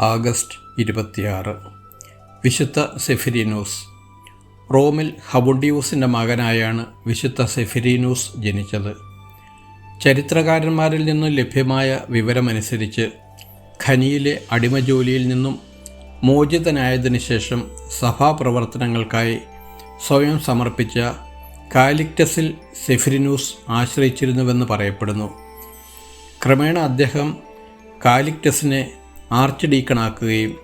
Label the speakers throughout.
Speaker 1: August ഇരുപത്തിയാറ്. വിശുദ്ധ സെഫിരീനൂസ്. റോമിൽ ഹബുഡിയൂസിന്റെ മകനായാണ് വിശുദ്ധ സെഫിരീനൂസ് ജനിച്ചത്. ചരിത്രകാരന്മാരിൽ നിന്നും ലഭ്യമായ വിവരമനുസരിച്ച് ഖനിയിലെ അടിമജോലിയിൽ നിന്നും മോചിതനായതിനു ശേഷം സഭാപ്രവർത്തനങ്ങൾക്കായി സ്വയം സമർപ്പിച്ച കാലിക്ടസിൽ സെഫിരിനൂസ് ആശ്രയിച്ചിരുന്നുവെന്ന് പറയപ്പെടുന്നു. ക്രമേണ അദ്ദേഹം കാലിക്ടസിനെ ആർച്ച് ഡീക്കണാക്കുകയും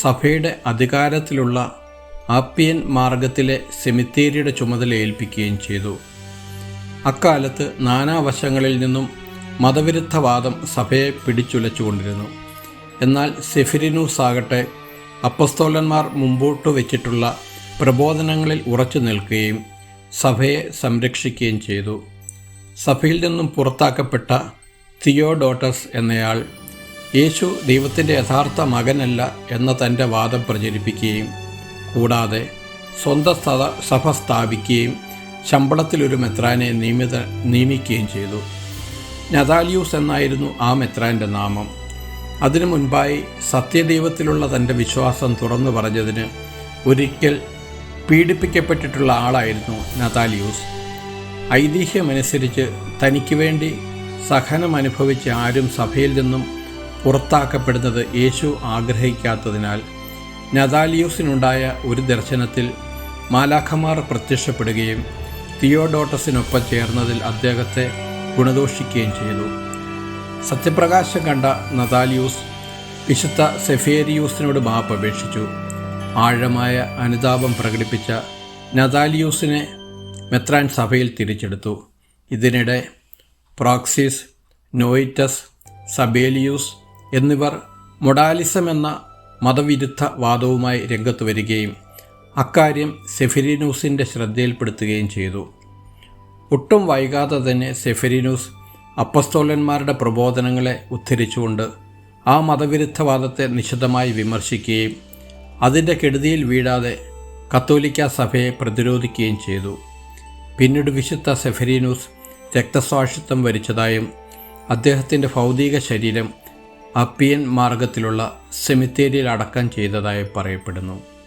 Speaker 1: സഭയുടെ അധികാരത്തിലുള്ള ആപ്പിയൻ മാർഗത്തിലെ സെമിത്തേരിയുടെ ചുമതല ഏൽപ്പിക്കുകയും ചെയ്തു. അക്കാലത്ത് നാനാവശങ്ങളിൽ നിന്നും മതവിരുദ്ധവാദം സഭയെ പിടിച്ചുലച്ചുകൊണ്ടിരുന്നു. എന്നാൽ സെഫിരിനൂസ് ആകട്ടെ അപ്പസ്തോലന്മാർ മുമ്പോട്ട് വച്ചിട്ടുള്ള പ്രബോധനങ്ങളിൽ ഉറച്ചു നിൽക്കുകയും സഭയെ സംരക്ഷിക്കുകയും ചെയ്തു. സഭയിൽ നിന്നും പുറത്താക്കപ്പെട്ട തിയോഡോട്ടസ് എന്നയാൾ യേശു ദൈവത്തിന്റെ യഥാർത്ഥ മകനല്ല എന്ന തന്റെ വാദം പ്രചരിപ്പിക്കുകയും കൂടാതെ സ്വന്തം സഭ സ്ഥാപിക്കുകയും ശമ്പളത്തിലൊരു മെത്രാനെ നിയമിത നിയമിക്കുകയും ചെയ്തു. നതാലിയൂസ് എന്നായിരുന്നു ആ മെത്രാന്റെ നാമം. അതിനു മുൻപായി സത്യദൈവത്തിലുള്ള തന്റെ വിശ്വാസം തുറന്നു പറഞ്ഞതിന് ഒരിക്കൽ പീഡിപ്പിക്കപ്പെട്ടിട്ടുള്ള ആളായിരുന്നു നതാലിയൂസ് ഐതിഹ്യമനുസരിച്ച് തനിക്ക് വേണ്ടി സഹനം അനുഭവിച്ച ആരും സഭയിൽ നിന്നും പുറത്താക്കപ്പെടുന്നത് യേശു ആഗ്രഹിക്കാത്തതിനാൽ നദാലിയോസിനുണ്ടായ ഒരു ദർശനത്തിൽ മാലാഖമാർ പ്രത്യക്ഷപ്പെടുകയും തിയോഡോട്ടസിനൊപ്പം ചേർന്നതിൽ അദ്ദേഹത്തെ ഗുണദോഷിക്കുകയും ചെയ്തു. സത്യപ്രകാശം കണ്ട നദാലിയൂസ് വിശുദ്ധ സെഫേരിയൂസിനോട് മാപ്പ് അപേക്ഷിച്ചു. ആഴമായ അനുതാപം പ്രകടിപ്പിച്ച നദാലിയൂസിനെ മെത്രാൻ സഭയിൽ തിരിച്ചെടുത്തു. ഇതിനിടെ പ്രോക്സിസ് നോയിറ്റസ് സബേലിയൂസ് എന്നിവർ മൊഡാലിസം എന്ന മതവിരുദ്ധ വാദവുമായി രംഗത്ത് വരികയും അക്കാര്യം സെഫിരിനൂസിന്റെ ശ്രദ്ധയിൽപ്പെടുത്തുകയും ചെയ്തു. ഒട്ടും വൈകാതെ തന്നെ സെഫിരിനൂസ് അപ്പസ്തോലന്മാരുടെ പ്രബോധനങ്ങളെ ഉദ്ധരിച്ചുകൊണ്ട് ആ മതവിരുദ്ധവാദത്തെ നിശിതമായി വിമർശിക്കുകയും അതിന്റെ കെടുതിയിൽ വീഴാതെ കത്തോലിക്ക സഭയെ പ്രതിരോധിക്കുകയും ചെയ്തു. പിന്നീട് വിശുദ്ധ സെഫരീനൂസ് രക്തസാക്ഷിത്വം വരിച്ചതായും അദ്ദേഹത്തിന്റെ ഭൗതിക ശരീരം അപ്പിയൻ മാർഗത്തിലുള്ള സെമിത്തേരിയിൽ അടക്കം ചെയ്തതായി പറയപ്പെടുന്നു.